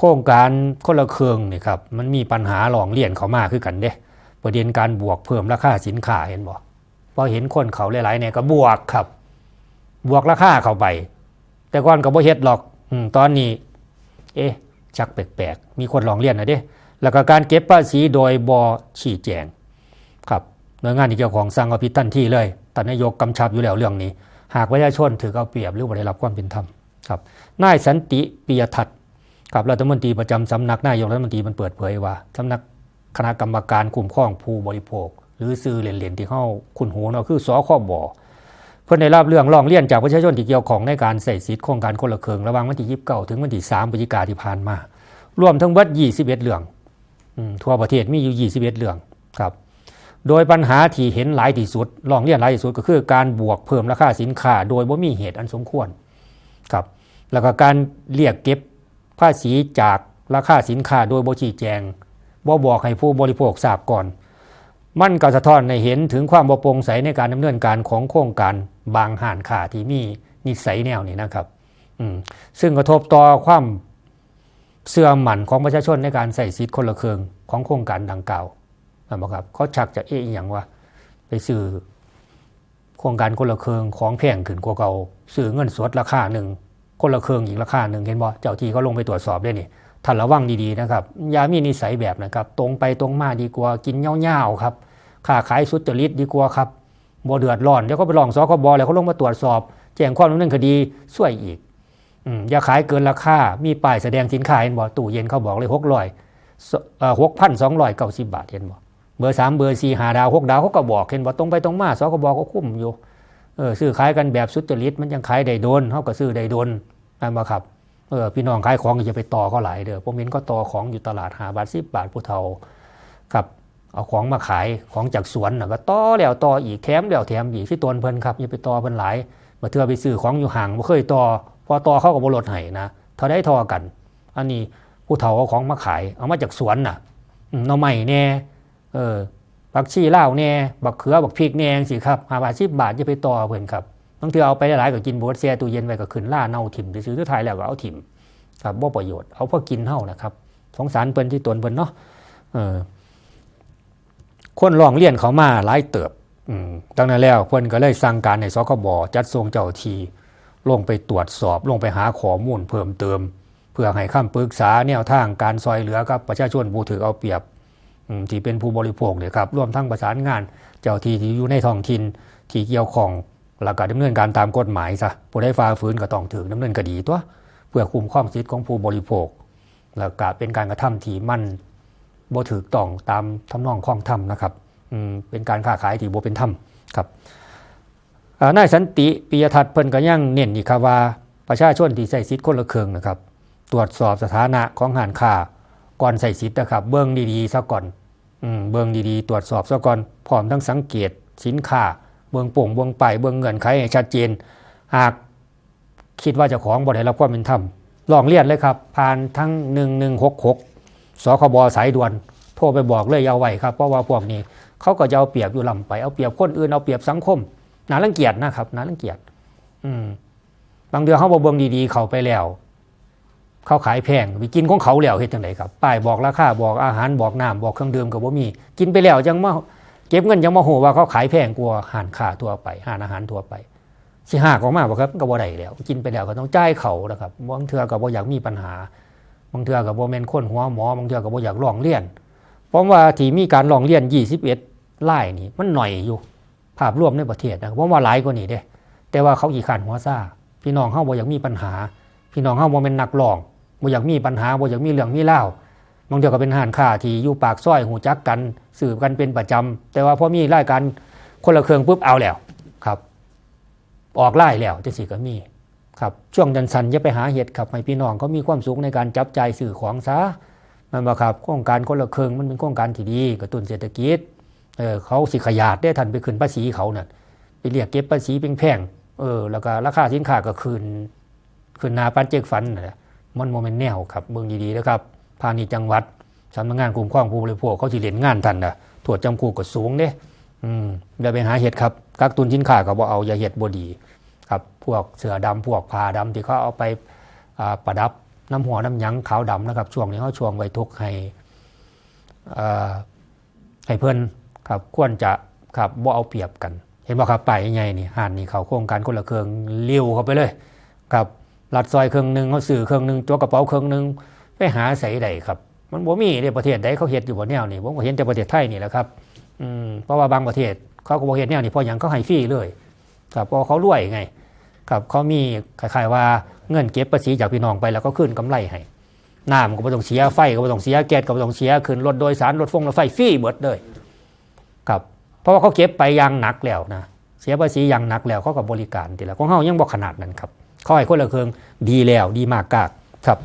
โครงการคนละเครื่องนี่ครับมันมีปัญหาหลองเลี่ยนเขามาคือกันเด้ประเด็นการบวกเพิ่มราคาสินค้าเห็นบ่พอเห็นคนเขาหลายๆเนี่ยก็บวกครับ บวกราคาเข้าไป แต่ก่อนก็บ่เฮ็ดหรอกอตอนนี้ เอ๊ะชักแปลกๆมีคนลองเรียนนะเด้แล้วก็การเก็บภาษีโดยบอชี้แจงครับหน่วยงานที่เกี่ยวของสั่งเอาผิดทันที่เลยท่านนายกกำชับอยู่แล้วเรื่องนี้ หากประชาชนถือเอาเปรียบหรือบ่ได้รับความเป็นธรรมครับนายสันติปิยทัศน ครับรัฐมนตรีประจำสำนักนายกรัฐมนตรีมันเปิดเผยว่าสำนักคณะกรรมการคุ้มครองผู้บริโภค หรือซื้อเหรียญที่เข้าคุณหูเนาะคือสคบเพื่อนได้รับเรื่องร้องเรียนจากประชาชนที่เกี่ยวข้องในการใส่สิทธิ์โครงการคนละเครื่องระหว่างวันที่29ถึงวันที่3พฤศจิกาที่ผ่านมา รวมทั้งเบิด21เรื่องอืมทั่วประเทศมีอยู่ 21 เรื่องครับ โดยปัญหาที่เห็นหลายที่สุดร้องเรียนหลายที่สุดก็คือการบวกเพิ่มราคาสินค้า โดยบ่มีเหตุอันสมควรครับ แล้วก็การเรียกเก็บ ภาษีจากราคาสินค้าโดยบ่ชี้แจงบ่บอกให้ผู้บริโภคทราบก่อน มันก็สะท้อนในเห็นถึงความบ่โปร่งใสในการดำเนินการของโครงการบางห่านขาที่มีนิสัยแนวนี้นะครับอืมซึ่งกระทบต่อความเสื่อมหมั่นของประชาชนในการใส่สิทธิ์คนละเครืองของโครงการดังกล่าวนะครับเขาชักจะเอะอย่างว่า ไปซื้อโครงการคนละเครืองของแพงขึ้นกว่าเก่าซื้อเงินสดราคาหนึ่ง คนละเครื่องอีกราคาหนึ่งเห็นบ่เจ้าที่เขาลงไปตรวจสอบได้นี่ท่านระวังดีๆนะครับอย่ามีนิสัยแบบนะครับ ตรงไปตรงมาดีกว่ากินเง่าๆครับค้าขายสุจริตดีกว่าครับบ่เดือดร้อนเดี๋ยวก็ไปลองสคบแล้วเขาลงมาตรวจสอบ แจ้งความดำเนินคดีช่วยอีกอืมอย่าขายเกินราคา มีป้ายแสดงสินค้าเห็นบ่ตู้เย็นเขาบอกเลยหกร้อยหกพันสองร้อยเก้าสิบบาทเห็นบ่เบอร์สามเบอร์สี่หาดาวหกดาวเขาก็บอกเห็นบ่ตรงไปตรงมาสคบก็คุ้มอยู่ เออซื้อขายกันแบบสุจริตมันยังขายได้โดนเขาก็ซื้อได้โดนนั่นบ่ครับเออพี่น้องขายของอย่าไปต่อเขาหลายเด้อผมเห็นก็ต่อของอยู่ตลาดหาบาทสิบบาทผู้เฒ่าครับเอาของมาขายของจากสวนนะก็ต่อแล้วต่ออีกแถมแล้วแถมอีกที่ตนเพิ่นครับอย่าไปต่อเพิ่นหลายมาเทื่อไปซื้อของอยู่ห่างบ่เคยต่อพอต่อเข้ากับบรถให้นะเท่าได้ทอกัน อันนี้ผู้เฒ่าเอาของมาขาย เอามาจากสวนน่ะอืมหน่แน่เออ บักชีเลาแน่บักเขือบักพริกแน่จังสิครับหาบาทสิบบาทอย่าไปต่อเพิ่นครับบางเธอเอาไปหลายๆก็กินบดแช่ตู้เย็นไว้ก็ขึ้นล่าเน่าถิ่มไปซื้อทุกทายแล้วก็เอาถิ่มครับบ่ประโยชน์เอาเพื่อกินเฮานะครับสงสารเพิ่นที่ตนเพิ่นเนาะเออคนร้องเรียนเขามาหลายเติบอืมดังนั้นแล้วเพิ่นก็เลยสั่งการในสคบจัดส่งเจ้าทีลงไปตรวจสอบลงไปหาข้อมูลเพิ่มเติม เพื่อให้คำปรึกษาแนวทางการซอยเหลือกับประชาชนผู้ถือเอาเปรียบ ที่เป็นผู้บริโภคเนี่ยครับร่วมทั้งประสานงาน เจ้าที่ที่อยู่ในท้องถิ่นที่เกี่ยวข้องแล้วก็ดำเนินการตามกฎหมายซะผู้ใดฝ่าฝืนก็ต้องถึงดำเนินคดีตัวเพื่อคุ้มครองสิทธิของผู้บริโภค แล้วก็เป็นการกระทำที่มั่นบ่ถูกต้องตามทำนองข้องธรรมนะครับอืมเป็นการค้าขายที่บ่เป็นธรรมครับนายสันติปิยทัศน์เพิ่นก็ยังเน้นอีกครับว่าประชาชนที่ใส่สิทธิ์คนละเครื่องนะครับ ตรวจสอบสถานะของหานค้าก่อนใส่สิทธิ์นะครับ เบิ่งดีๆซะก่อน เบิ่งดีๆ ตรวจสอบซะก่อนพร้อมทั้งสังเกตสินค้าเบิ่งป่งเบิ่งไปเบิ่งเงื่อนไขให้ชัดเจน หากคิดว่าจ้าของบ่ได้รับความเป็นธรรมลองเรียนเลยครับ ผ่านทั้ง 1166สคบสายด่วน โทรไปบอกเลยเอาไว้ครับเพราะว่าพวกนี้เขาก็จะเอาเปรียบอยู่ลำไปเอาเปรียบคนอื่นเอาเปรียบสังคมน่ารังเกียจนะครับน่ารังเกียจ อืมบางเดือนเขาบอกเบิ่งดีๆ เขาไปแล้ว เขาขายแพงไปกินของเขาแล้วเฮ็ดจังไดครับป้ายบอกราคาบอกอาหารบอกน้ำบอกเครื่องดื่มก็บ่มี กินไปแล้วจังมาเก็บเงินจังมาโหว่าเขาขายแพงกว่าอาหารค้าทั่วไปอาหารอาหารทั่วไป สิหากออกมาบ่ครับก็บ่ได้แล้ว กินไปแล้วก็ต้องจ่ายเขานะครับบางเทื่อก็บ่อยากมีปัญหา บางเทื่อก็บ่แม่นคนหัวหมอบางเทื่อก็บ่อยากร้องเรียนเพราะว่าที่มีการร้องเรียน 21รายนี่มันหน่อยอยู่ภาพรวมในประเทศนะผมว่าหลายกว่านี้เด้แต่ว่าเขาขี้ขานหัวซ่าพี่น้องเฮาบ่อยากมีปัญหา พี่น้องเฮาบ่แม่นนักร้อง บ่อยากมีปัญหาบ่อยากมีเรื่องมีเล่าบางเทื่อก็เป็นห้านค้าที่อยู่ปากซอยหูจักกันสืบกันเป็นประจำแต่ว่าพอมีรายการคนละเครื่องปุ๊บเอาแล้วครับ ออกไล่แล้วจังซี่ก็มีครับช่วงจันสันอย่าไปหาเห็ดครับให้พี่น้องเขามีความสุขในการจับใจสื่อของซะนั่นบ่ครับโครงการคนละเครื่องมันเป็นโครงการที่ดีกระตุ้นเศรษฐกิจเออเขาสิขยาดได้ทันไปขึ้นภาษีเขาน่ะไปเรียกเก็บภาษีแพงๆเออแล้วก็ราคาสินค้าก็คืนคืนนาปันเจกฟันนะ มันโมเมนต์แนวครับเบิ่งดีๆนะครับพาณิชย์จังหวัดสำนักงานคุ้มครองผู้บริโภคเขาสิเล่นงานทันนะโทษจำคุกก็สูงเด้อืมอย่าไปหาเห็ดครับกักตุนสินค้าก็บ่เอาอย่าเห็ดบดี ครับ พวกเสือดำพวกผ้าดำที่เขาเอาไปาประดับน้ำหัวน้ำยังขาวดำนะครับ ช่วงนี้เขาช่วงไว้ทุกข์ให้เอ่อให้เพื่อนครับควรจะครับบ่าเอาเปรียบกัน เห็นบ่ครับไปยังไงนี่ห่านนี่เขาโครงการคนละเครื่องเลี้ยวเข้าไปเลย ครับ หลัดซอยเครื่องหนึ่งเขาสื่อเครื่องหนึ่งตัวกระเป๋าเครื่องหนึ่งไปหาใส่ใดครับ มันบ่มีในประเทศใดเขาเฮ็ดอยู่บ่แนวนี่ผมก็เห็นแต่ประเทศไทยนี่แหละครับอืมเพราะว่าบางประเทศเขาก็บ่เฮ็ดแนวนี่พราะหยังเขาให้ฟรีเลยครับพราะเขารวยไงครับเขามีคล้ายๆว่าเงินเก็บภาษีจากพี่น้องไปแล้วก็ขึ้นกำไรให้น้ำก็ไม่ต้องเสียไฟก็ไม่ต้องเสียแก๊สก็ไม่ต้องเสียขึ้นรถโดยสารรถฟงรถไฟฟรีเบิดเลยครับเพราะว่าเขาเก็บไปอย่างหนักแล้วนะเสียภาษีอย่างหนักแล้วเขากับบริการทีละของเขายังบอกขนาดนั้นครับ ขอให้คนละเครื่องดีแล้วดีมากกากครับ